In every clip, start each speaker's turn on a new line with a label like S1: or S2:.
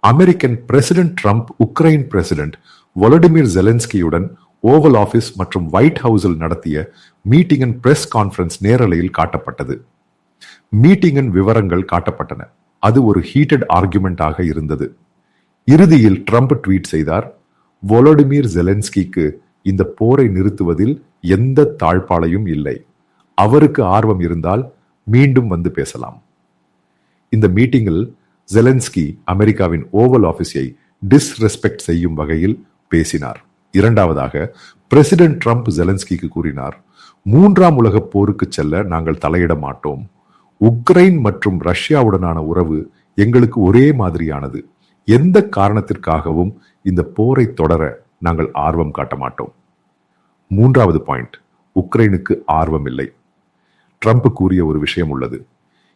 S1: American president Trump Ukraine president Volodymyr ஜெலன்ஸ்கியுடன் Oval office மற்றும் white ஹவுஸில் நடத்திய மீட்டிங்கின் பிரஸ் கான்ஃபரன்ஸ் நேரலையில் காட்டப்பட்டது. மீட்டிங்கின் விவரங்கள் காட்டப்பட்டன. அது ஒரு ஹீட்டட் ஆர்குமெண்டாக இருந்தது. இறுதியில் ட்ரம்ப் ட்வீட் செய்தார் வொலடிமிர் ஜெலன்ஸ்கிக்கு இந்த போரை நிறுத்துவதில் எந்த தாழ்பாளையும் இல்லை. அவருக்கு ஆர்வம் இருந்தால் மீண்டும் வந்து பேசலாம். இந்த மீட்டிங்கில் ஜெலன்ஸ்கி அமெரிக்காவின் ஓவல் ஆபீஸை டிஸ்ரெஸ்பெக்ட் செய்யும் வகையில் பேசினார். இரண்டாவதாக பிரசிடென்ட் ட்ரம்ப் ஜெலன்ஸ்கிக்கு கூறினார் மூன்றாம் உலகப் போருக்கு செல்ல நாங்கள் தலையிட மாட்டோம். உக்ரைன் மற்றும் ரஷ்யாவுடனான உறவு எங்களுக்கு ஒரே மாதிரியானது. எந்த காரணத்திற்காகவும் இந்த போரை தொடர நாங்கள் ஆர்வம் காட்ட மாட்டோம். மூன்றாவது பாயிண்ட் உக்ரைனுக்கு ஆர்வம் இல்லை. ட்ரம்ப் கூறிய ஒரு விஷயம் உள்ளது.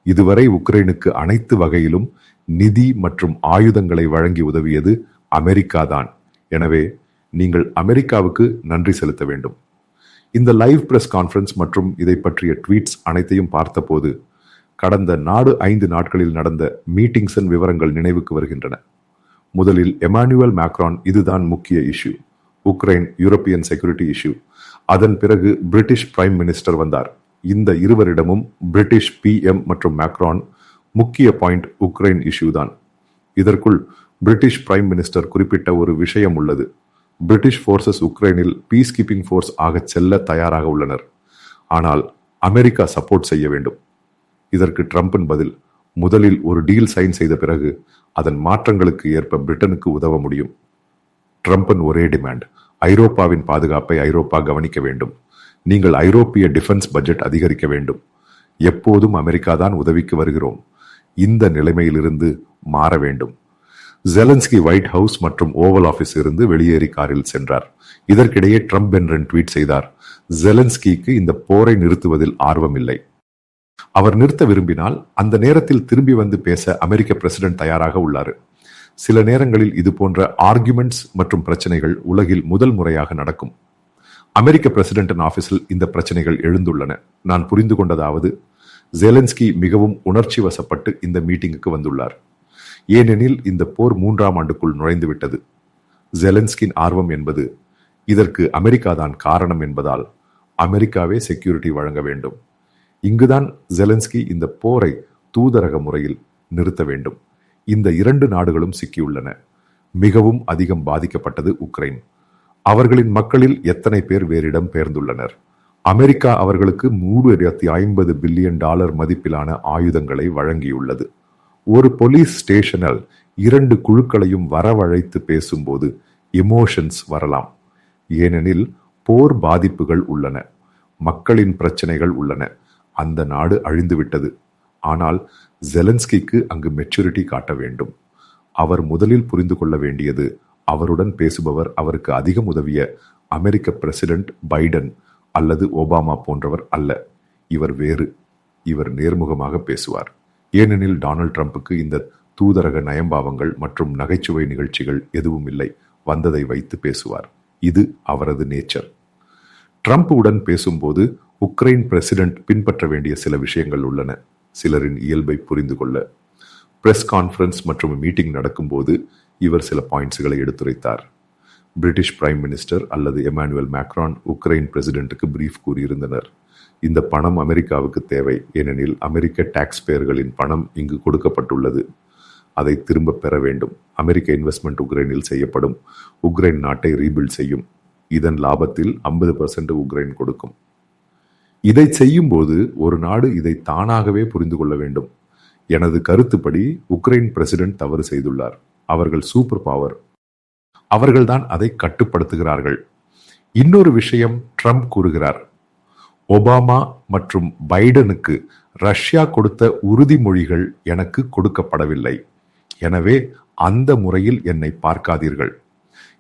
S1: இதுவரை உக்ரைனுக்கு அனைத்து வகையிலும் நிதி மற்றும் ஆயுதங்களை வழங்கி உதவியது அமெரிக்கா தான் எனவே நீங்கள் அமெரிக்காவுக்கு நன்றி செலுத்த வேண்டும். இந்த லைவ் பிரஸ் கான்ஃபரன்ஸ் மற்றும் இதை பற்றிய ட்வீட்ஸ் அனைத்தையும் பார்த்தபோது கடந்த நாடு ஐந்து நாட்களில் நடந்த மீட்டிங்ஸின் விவரங்கள் நினைவுக்கு வருகின்றன. முதலில் எமானுவல் மேக்ரான் இதுதான் முக்கிய issue Ukraine European security issue. அதன் பிறகு பிரிட்டிஷ் பிரைம் மினிஸ்டர் வந்தார். இந்த இருவரிடமும் பிரிட்டிஷ் பிஎம் மற்றும் மேக்ரான் முக்கிய பாயிண்ட் உக்ரைன் இஷ்யூ தான். இதற்குள் பிரிட்டிஷ் பிரைம் மினிஸ்டர் குறிப்பிட்ட ஒரு விஷயம் உள்ளது. பிரிட்டிஷ் ஃபோர்ஸஸ் உக்ரைனில் பீஸ் கீப்பிங் ஃபோர்ஸ் ஆக செல்ல தயாராக உள்ளனர். ஆனால் அமெரிக்கா சப்போர்ட் செய்ய வேண்டும். இதற்கு ட்ரம்பின் பதில் முதலில் ஒரு டீல் சைன் செய்த பிறகு அதன் மாற்றங்களுக்கு ஏற்ப பிரிட்டனுக்கு உதவ முடியும். ட்ரம்பின் ஒரே டிமாண்ட் ஐரோப்பாவின் பாதுகாப்பை ஐரோப்பா கவனிக்க வேண்டும். நீங்கள் ஐரோப்பிய டிஃபென்ஸ் பட்ஜெட் அதிகரிக்க வேண்டும். எப்போதும் அமெரிக்கா தான் உதவிக்கு வருகிறோம். இந்த நிலைமையிலிருந்து மாற வேண்டும். ஜெலன்ஸ்கி ஒயிட் ஹவுஸ் மற்றும் ஓவல் ஆபீஸ் இருந்து வெளியேறி காரில் சென்றார். இதற்கிடையே ட்ரம்ப் என்றன் ட்வீட் செய்தார். ஜெலன்ஸ்கிக்கு இந்த போரை நிறுத்துவதில் ஆர்வம் இல்லை அவர் நிறுத்த விரும்பினால் அந்த நேரத்தில் திரும்பி வந்து பேச அமெரிக்க பிரசிடென்ட் தயாராக உள்ளார். சில நேரங்களில் இது போன்ற ஆர்குமெண்ட்ஸ் மற்றும் பிரச்சனைகள் உலகில் முதல் முறையாக நடக்கும். அமெரிக்க பிரசிடென்டின் ஆபீஸில் இந்த பிரச்சனைகள் எழுந்துள்ளன. நான் புரிந்து கொண்டதாவது ஜெலன்ஸ்கி மிகவும் உணர்ச்சி வசப்பட்டு இந்த மீட்டிங்குக்கு வந்துள்ளார். ஏனெனில் இந்த போர் மூன்றாம் ஆண்டுக்குள் நுழைந்துவிட்டது ஜெலன்ஸ்கின் ஆர்வம் என்பது இதற்கு அமெரிக்கா தான் காரணம் என்பதால் அமெரிக்காவே செக்யூரிட்டி வழங்க வேண்டும். இங்குதான் ஜெலன்ஸ்கி இந்த போரை தூதரக முறையில் நிறுத்த வேண்டும். இந்த இரண்டு நாடுகளும் சிக்கியுள்ளன. மிகவும் அதிகம் பாதிக்கப்பட்டது உக்ரைன். அவர்களின் மக்களில் எத்தனை பேர் வேறிடம் பெயர்ந்துள்ளனர்? அமெரிக்கா அவர்களுக்கு மூன்று ஐம்பது பில்லியன் டாலர் மதிப்பிலான ஆயுதங்களை வழங்கியுள்ளது. ஒரு போலீஸ் ஸ்டேஷனில் இரண்டு குழுக்களையும் வரவழைத்து பேசும்போது எமோஷன்ஸ் வரலாம். ஏனெனில் போர் பாதிப்புகள் உள்ளன. மக்களின் பிரச்சனைகள் உள்ளன. அந்த நாடு அழிந்துவிட்டது. ஆனால் ஜெலன்ஸ்கிக்கு அங்கு மெச்சூரிட்டி காட்ட வேண்டும். அவர் முதலில் புரிந்து கொள்ள வேண்டியது அவருடன் பேசுபவர் அவருக்கு அதிகம் உதவிய அமெரிக்க பிரசிடென்ட் பைடன் அல்லது ஒபாமா போன்றவர் அல்ல. இவர் வேறு. இவர் நேர்முகமாக பேசுவார். ஏனெனில் டொனால்ட் ட்ரம்ப்புக்கு இந்த தூதரக நயம்பாவங்கள் மற்றும் நகைச்சுவை நிகழ்ச்சிகள் எதுவும் இல்லை. வந்ததை வைத்து பேசுவார். இது அவரது நேச்சர். ட்ரம்ப் உடன் பேசும்போது உக்ரைன் பிரசிடென்ட் பின்பற்ற வேண்டிய சில விஷயங்கள் உள்ளன. சிலரின் இயல்பை புரிந்து கொள்ள. பிரஸ் கான்ஃபரன்ஸ் மற்றும் மீட்டிங் நடக்கும்போது இவர் சில பாயிண்ட்ஸ்களை எடுத்துரைத்தார். பிரிட்டிஷ் பிரைம் மினிஸ்டர் அல்லது எமானுவல் மேக்ரான் உக்ரைன் பிரசிடென்ட்டுக்கு பிரீஃப் கூறியிருந்தனர். இந்த பணம் அமெரிக்காவுக்கு தேவை ஏனெனில் அமெரிக்க டாக்ஸ் பேயர்களின் பணம் இங்கு கொடுக்கப்பட்டுள்ளது. அதை திரும்ப பெற வேண்டும். அமெரிக்க இன்வெஸ்ட்மெண்ட் உக்ரைனில் செய்யப்படும். உக்ரைன் நாட்டை ரீபில்ட் செய்யும். இதன் லாபத்தில் ஐம்பது பர்சன்ட் உக்ரைன் கொடுக்கும். இதை செய்யும்போது ஒரு நாடு இதை தானாகவே புரிந்து கொள்ள வேண்டும். எனது கருத்துப்படி உக்ரைன் பிரசிடென்ட் தவறு செய்துள்ளார். அவர்கள் சூப்பர் பவர் அவர்கள்தான் அதை கட்டுப்படுத்துகிறார்கள். இன்னொரு விஷயம் ட்ரம்ப் கூறுகிறார். ஒபாமா மற்றும் பைடனுக்கு ரஷ்யா கொடுத்த உறுதிமொழிகள் எனக்கு கொடுக்கப்படவில்லை. எனவே அந்த முறையில் என்னை பார்க்காதீர்கள்.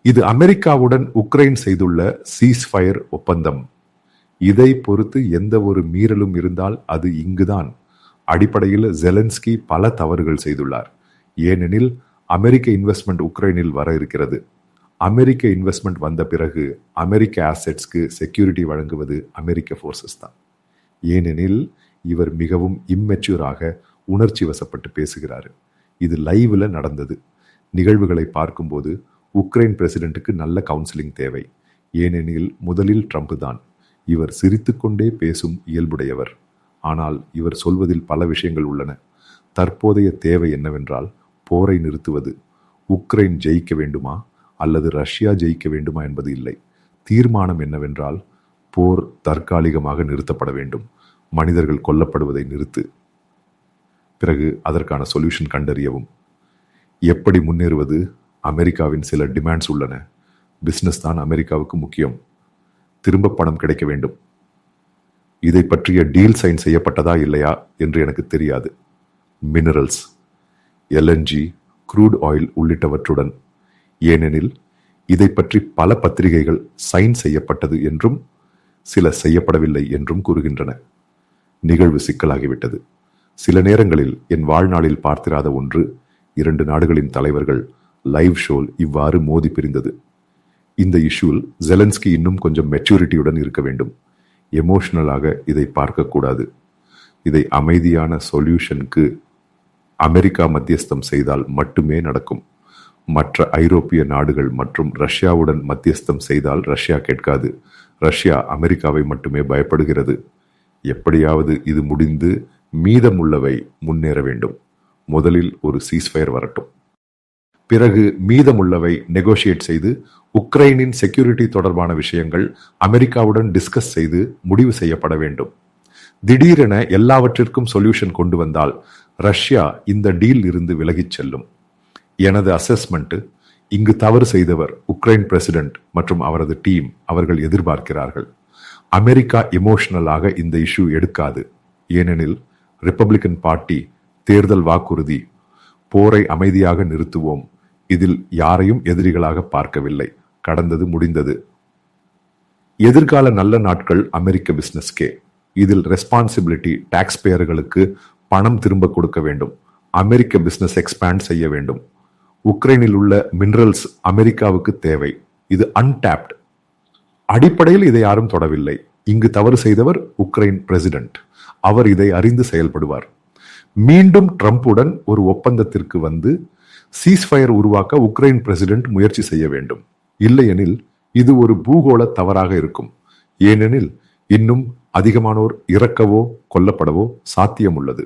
S1: இது அமெரிக்காவுடன் உக்ரைன் செய்துள்ள சீஸ்ஃபயர் ஒப்பந்தம். இதை பொறுத்து எந்த ஒரு மீறலும் இருந்தால் அது இங்குதான். அடிப்படையில் ஜெலன்ஸ்கி பல தவறுகள் செய்துள்ளார். ஏனெனில் அமெரிக்க இன்வெஸ்ட்மெண்ட் உக்ரைனில் வர இருக்கிறது. அமெரிக்க இன்வெஸ்ட்மெண்ட் வந்த பிறகு அமெரிக்க ஆசெட்ஸ்க்கு செக்யூரிட்டி வழங்குவது அமெரிக்க ஃபோர்ஸஸ் தான். ஏனெனில் இவர் மிகவும் இம்மெச்சூராக உணர்ச்சி வசப்பட்டு பேசுகிறார். இது லைவில் நடந்தது. நிகழ்வுகளை பார்க்கும்போது உக்ரைன் பிரசிடென்ட்டுக்கு நல்ல கவுன்சிலிங் தேவை. ஏனெனில் முதலில் ட்ரம்ப் தான். இவர் சிரித்துக்கொண்டே பேசும் இயல்புடையவர். ஆனால் இவர் சொல்வதில் பல விஷயங்கள் உள்ளன. தற்போதைய தேவை என்னவென்றால் போரை நிறுத்துவது உக்ரைன் ஜெயிக்க வேண்டுமா அல்லது ரஷ்யா ஜெயிக்க வேண்டுமா என்பது இல்லை. தீர்மானம் என்னவென்றால் போர் தற்காலிகமாக நிறுத்தப்பட வேண்டும். மனிதர்கள் கொல்லப்படுவதை நிறுத்து. பிறகு அதற்கான சொல்யூஷன் கண்டறியவும். எப்படி முன்னேறுவது? அமெரிக்காவின் சில டிமாண்ட்ஸ் உள்ளன. பிஸ்னஸ் தான் அமெரிக்காவுக்கு முக்கியம். திரும்ப பணம் கிடைக்க வேண்டும். இதை பற்றிய டீல் சைன் செய்யப்பட்டதா இல்லையா என்று எனக்கு தெரியாது. மினரல்ஸ் எல்என்ஜி க்ரூட் ஆயில் உள்ளிட்டவற்றுடன். ஏனெனில் இதை பற்றி பல பத்திரிகைகள் சைன் செய்யப்பட்டது என்றும் சில செய்யப்படவில்லை என்றும் கூறுகின்றன. நிகழ்வு சிக்கலாகிவிட்டது. சில நேரங்களில் என் வாழ்நாளில் பார்த்திராத ஒன்று இரண்டு நாடுகளின் தலைவர்கள் லைவ் ஷோல் இவ்வாறு மோதி பிரிந்தது. இந்த இஷ்யூவில் ஜெலன்ஸ்கி இன்னும் கொஞ்சம் மெச்சூரிட்டியுடன் இருக்க வேண்டும். எமோஷனலாக இதை பார்க்கக்கூடாது. இதை அமைதியான சொல்யூஷனுக்கு அமெரிக்கா மத்தியஸ்தம் செய்தால் மட்டுமே நடக்கும். மற்ற ஐரோப்பிய நாடுகள் மற்றும் ரஷ்யாவுடன் மத்தியஸ்தம் செய்தால் ரஷ்யா கேட்காது. ரஷ்யா அமெரிக்காவை மட்டுமே பயப்படுகிறது. எப்படியாவது இது முடிந்து மீதமுள்ளவை முன்னேற வேண்டும். முதலில் ஒரு சீஸ்ஃபயர் வரட்டும். பிறகு மீதமுள்ளவை நெகோஷியேட் செய்து உக்ரைனின் செக்யூரிட்டி தொடர்பான விஷயங்கள் அமெரிக்காவுடன் டிஸ்கஸ் செய்து முடிவு செய்யப்பட வேண்டும். திடீரென எல்லாவற்றிற்கும் சொல்யூஷன் கொண்டு வந்தால் ரஷ்யா இந்த டீல் இருந்து விலகிச் செல்லும். எனது அசஸ்மெண்ட் இங்கு தவறு செய்தவர் உக்ரைன் பிரசிடென்ட் மற்றும் அவரது டீம் அவர்கள் எதிர்பார்க்கிறார்கள். அமெரிக்கா எமோஷனலாக இந்த இஷ்யூ எடுக்காது. ஏனெனில் ரிப்பப்ளிகன் பார்ட்டி தேர்தல் வாக்குறுதி போரை அமைதியாக நிறுத்துவோம். இதில் யாரையும் எதிரிகளாக பார்க்கவில்லை. கடந்தது முடிந்தது. எதிர்கால நல்ல நாட்கள் அமெரிக்க பிசினஸ்கே இதில் ரெஸ்பான்சிபிலிட்டி டாக்ஸ் பேயர்களுக்கு பணம் திரும்ப கொடுக்க வேண்டும். அமெரிக்க பிசினஸ் எக்ஸ்பேண்ட் செய்ய வேண்டும். உக்ரைனில் உள்ள மினரல்ஸ் அமெரிக்காவுக்கு தேவை. இது அன்டாப்ட் அடிப்படையில் இதை யாரும் தொடவில்லை. இங்கு தவறு செய்தவர் உக்ரைன் பிரசிடென்ட் அவர் இதை அறிந்து செயல்படுவார். மீண்டும் ட்ரம்ப்புடன் ஒரு ஒப்பந்தத்திற்கு வந்து சீஸ்ஃபயர் உருவாக்க உக்ரைன் பிரசிடென்ட் முயற்சி செய்ய வேண்டும். இல்லையெனில் இது ஒரு பூகோள தவறாக இருக்கும். ஏனெனில் இன்னும் அதிகமானோர் இறக்கவோ கொல்லப்படவோ சாத்தியம் உள்ளது